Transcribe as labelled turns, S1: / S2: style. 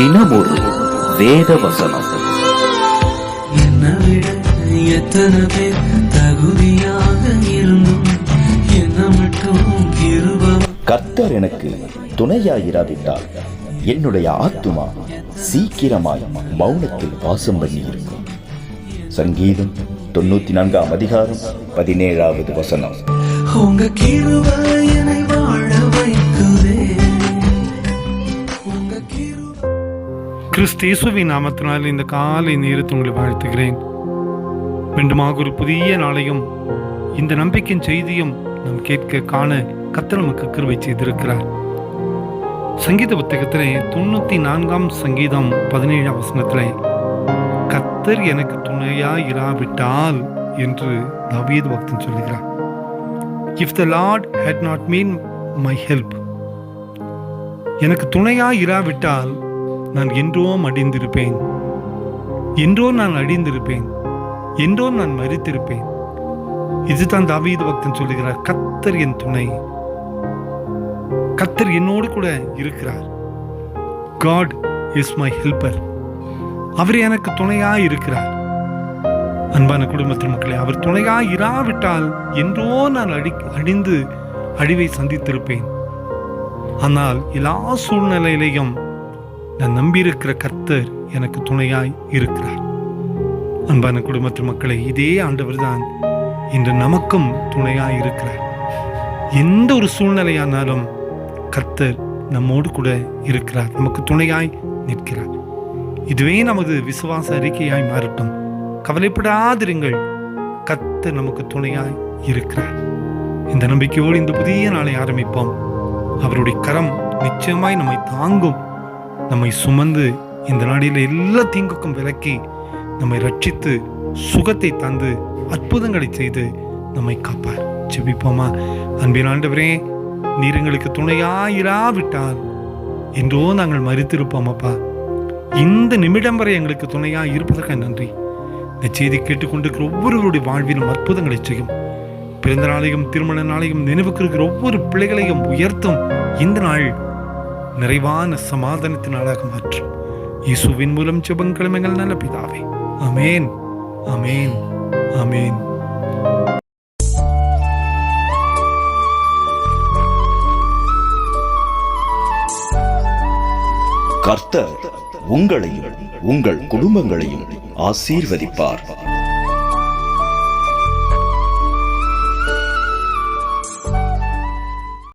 S1: தினமொரு வேத வசனம்
S2: என்னை விட எத்தனை பேர் தகுதியாக இருந்தும் என்ன மட்டும்
S3: கர்த்தர் எனக்கு துணையாயிராவிட்டால் என்னுடைய ஆத்துமா சீக்கிரமாய் மௌனத்தில் வாசம் பண்ணியிருக்கும். சங்கீதம் தொண்ணூத்தி நான்காம் அதிகாரம் பதினேழாவது வசனம்.
S2: உங்க கிருப
S4: கிறிஸ்தேசுவின் நாமத்தினால் இந்த காலை நேரத்தை உங்களை வாழ்த்துகிறேன். மீண்டுமாக ஒரு புதிய நாளையும் இந்த நம்பிக்கையின் செய்தியும் நாம் கேட்க காண கர்த்தர் நமக்கு கிருவை செய்திருக்கிறார். சங்கீத புத்தகத்திலே தொண்ணூத்தி நான்காம் சங்கீதம் பதினேழாம் வசனத்திலே கத்தர் எனக்கு துணையா இராவிட்டால் என்று நவீத பக்தன் சொல்லுகிறார். If the Lord had not mean my help எனக்கு துணையா இராவிட்டால் நான் என்றோ மடிந்திருப்பேன். என்றோ நான் அடிந்திருப்பேன் என்றோ நான் மறித்திருப்பேன். இதுதான் தாவீது பக்தன் சொல்லுகிறார் கத்தர் என் துணை. கத்தர் என்னோடு கூட இருக்கிறார். காட் இஸ் மை ஹெல்பர் அவர் எனக்கு துணையா இருக்கிறார். அன்பான குடும்பத்தின் மக்களே அவர் துணையா இராவிட்டால் என்றோ நான் அடி அடிந்து அழிவை சந்தித்திருப்பேன். ஆனால் எல்லா சூழ்நிலையிலையும் நான் நம்பியிருக்கிற கர்த்தர் எனக்கு துணையாய் இருக்கிறார். அன்பான குடும்பத்து மக்களை இதே ஆண்டவர் தான் இன்று நமக்கும் துணையாய் இருக்கிறார். எந்த ஒரு சூழ்நிலையானாலும் கர்த்தர் நம்மோடு கூட இருக்கிறார் நமக்கு துணையாய் நிற்கிறார். இதுவே நமது விசுவாச அறிக்கையாய் மாறட்டும். கவலைப்படாதிருங்கள் கர்த்தர் நமக்கு துணையாய் இருக்கிறார். இந்த நம்பிக்கையோடு இந்த புதிய நாளை ஆரம்பிப்போம். அவருடைய கரம் நிச்சயமாய் நம்மை தாங்கும். நம்மை சுமந்து இந்த நாடில் எல்லா தீங்குக்கும் விலக்கி நம்மை ரட்சித்து சுகத்தை தந்து அற்புதங்களை செய்து நம்மை காப்பார். செபிப்போமா அன்பின் ஆண்டவரே நீர் எங்களுக்கு துணையாயிராவிட்டால் என்றோ நாங்கள் மறித்திருப்போம் அப்பா இந்த நிமிடம் வரை எங்களுக்கு துணையாக இருப்பதற்காக நன்றி. இந்த செய்தி கேட்டுக்கொண்டிருக்கிற ஒவ்வொருவருடைய வாழ்விலும் அற்புதங்களை செய்யும். பிறந்த நாளையும் திருமண நாளையும் நினைவுக்கு இருக்கிற ஒவ்வொரு பிள்ளைகளையும் உயர்த்தும் இந்த நாள் நிறைவான சமாதானத்தின் நாளாக மாற்றும் இயேசுவின் மூலம் ஜெபங்களும் எங்கள் நல்ல பிதாவே. அமேன் அமேன் அமேன்
S3: கர்த்தர் உங்களையும் உங்கள் குடும்பங்களையும் ஆசீர்வதிப்பார்.